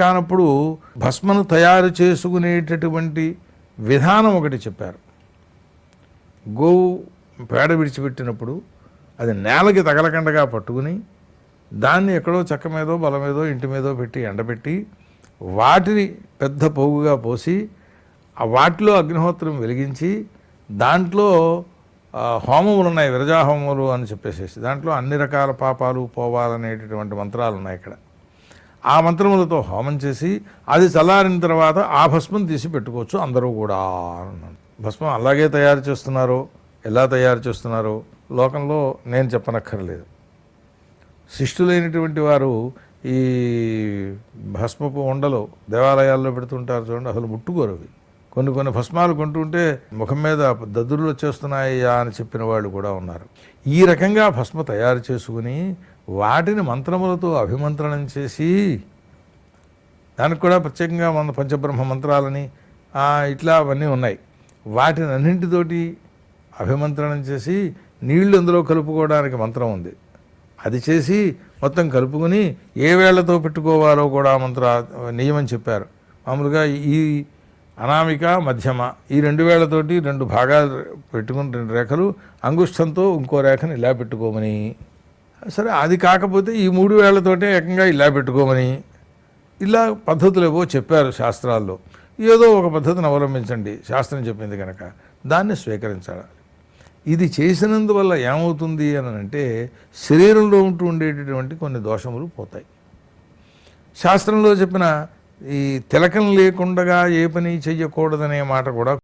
కానప్పుడు భస్మను తయారు చేసుకునేటటువంటి విధానం ఒకటి చెప్పారు. గోవు పేడ విడిచిపెట్టినప్పుడు అది నేలకి తగలకండగా పట్టుకుని దాన్ని ఎక్కడో చెక్క మీదో బల మీదో ఇంటి మీదో పెట్టి ఎండబెట్టి వాటిని పెద్ద పోగుగా పోసి ఆ వాటిలో అగ్నిహోత్రం వెలిగించి దాంట్లో హోమములు ఉన్నాయి విరజా హోమములు అని చెప్పేసేసి. దాంట్లో అన్ని రకాల పాపాలు పోవాలనేటటువంటి మంత్రాలు ఉన్నాయి ఇక్కడ ఆ మంత్రములతో హోమం చేసి అది చల్లారిన తర్వాత ఆ భస్మం తీసి పెట్టుకోవచ్చు అందరూ కూడా అన్నాడు. భస్మం అలాగే తయారు చేస్తున్నారో. ఎలా తయారు చేస్తున్నారో? లోకంలో నేను చెప్పనక్కర్లేదు. శిష్టులైనటువంటి వారు ఈ భస్మపు ఉండలు దేవాలయాల్లో పెడుతుంటారు చూడండి అసలు ముట్టుకోరు అవి. కొన్ని కొన్ని భస్మాలు కొంటుంటే ముఖం మీద దద్దురులు వచ్చేస్తున్నాయ్యా అని చెప్పిన వాళ్ళు కూడా ఉన్నారు. ఈ రకంగా భస్మ తయారు చేసుకుని వాటిని మంత్రములతో అభిమంత్రణం చేసి దానికి కూడా ప్రత్యేకంగా మన పంచబ్రహ్మ మంత్రాలని ఇట్లా అవన్నీ ఉన్నాయి. వాటిని అన్నింటితోటి అభిమంత్రణం చేసి నీళ్ళు అందులో కలుపుకోవడానికి మంత్రం ఉంది. అది చేసి మొత్తం కలుపుకొని ఏ వేళ్ళతో పెట్టుకోవాలో కూడా మంత్ర నియమం చెప్పారు. మామూలుగా ఈ అనామిక మధ్యమ ఈ రెండు వేళ్ళతోటి రెండు భాగాలు పెట్టుకుని రెండు రేఖలు అంగుష్టంతో ఇంకో రేఖను ఇలా పెట్టుకోమని. సరే అది కాకపోతే ఈ మూడు వేళ్ళతోటే ఏకంగా ఇలా పెట్టుకోమని ఇలా పద్ధతులు ఏవో చెప్పారు శాస్త్రాల్లో. ఏదో ఒక పద్ధతిని అవలంబించండి శాస్త్రం చెప్పింది కనుక దాన్ని స్వీకరించాలి. ఇది చేసినందువల్ల ఏమవుతుంది అని అంటే శరీరంలో ఉంటూ ఉండేటటువంటి కొన్ని దోషములు పోతాయి. శాస్త్రంలో చెప్పిన ఈ తిలకం లేకుండా ఏ పని చెయ్యకూడదనే మాట కూడా